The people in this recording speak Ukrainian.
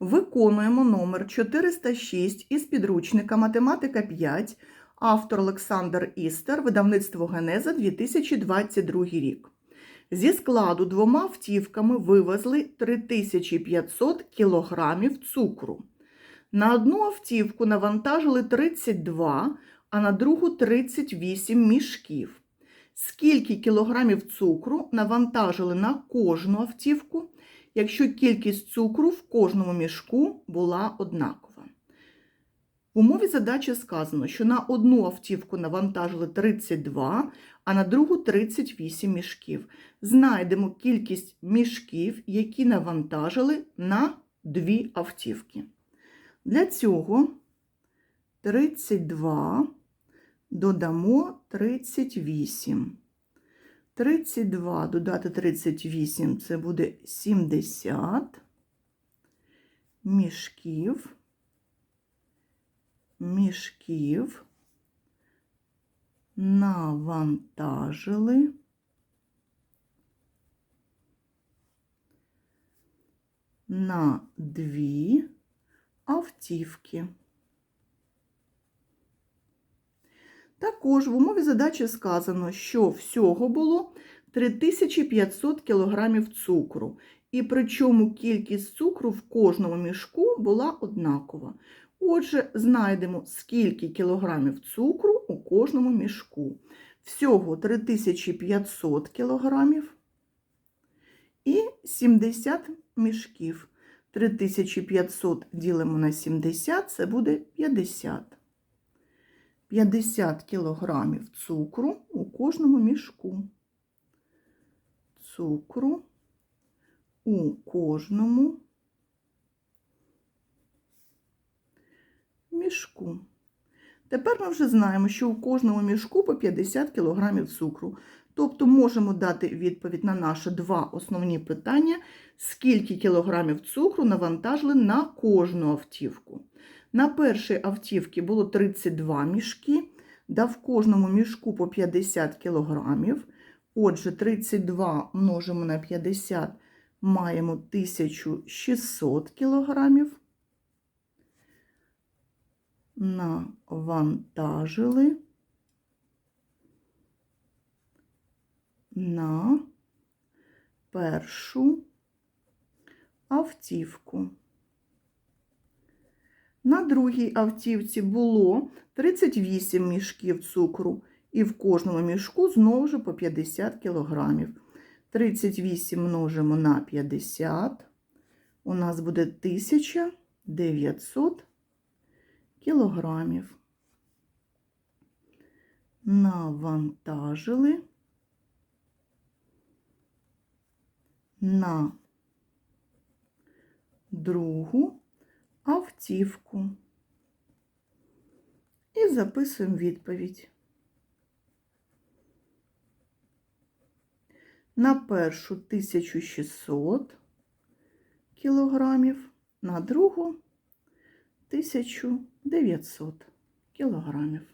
Виконуємо номер 406 із підручника Математика 5, автор Олександр Істер, видавництво Генеза 2022 рік. Зі складу двома автівками вивезли 3500 кілограмів цукру. На одну автівку навантажили 32, а на другу 38 мішків. Скільки кілограмів цукру навантажили на кожну автівку, якщо кількість цукру в кожному мішку була однакова? В умові задачі сказано, що на одну автівку навантажили 32, а на другу 38 мішків. Знайдемо кількість мішків, які навантажили на дві автівки. Для цього 32 додамо 38. 32 додати 38 це буде 70 мішків, мішків навантажили на дві автівки. Також в умові задачі сказано, що всього було 3500 кг цукру, і причому кількість цукру в кожному мішку була однакова. Отже, знайдемо, скільки кілограмів цукру у кожному мішку. Всього 3500 кілограмів і 70 мішків. 3500 ділимо на 70, це буде 50. 50 кілограмів цукру у кожному мішку. Цукру у кожному мішку. Тепер ми вже знаємо, що у кожному мішку по 50 кілограмів цукру. Тобто можемо дати відповідь на наші два основні питання, скільки кілограмів цукру навантажили на кожну автівку. На першій автівці було 32 мішки, да в кожному мішку по 50 кілограмів. Отже, 32 множимо на 50, маємо 1600 кілограмів. Навантажили на першу автівку. На другій автівці було 38 мішків цукру, і в кожному мішку знову ж по 50 кілограмів. 38 множимо на 50, у нас буде 1900 кілограмів. Навантажили на другу автівку. І записуємо відповідь. На першу 1600 кілограмів, на другу 1900 кілограмів.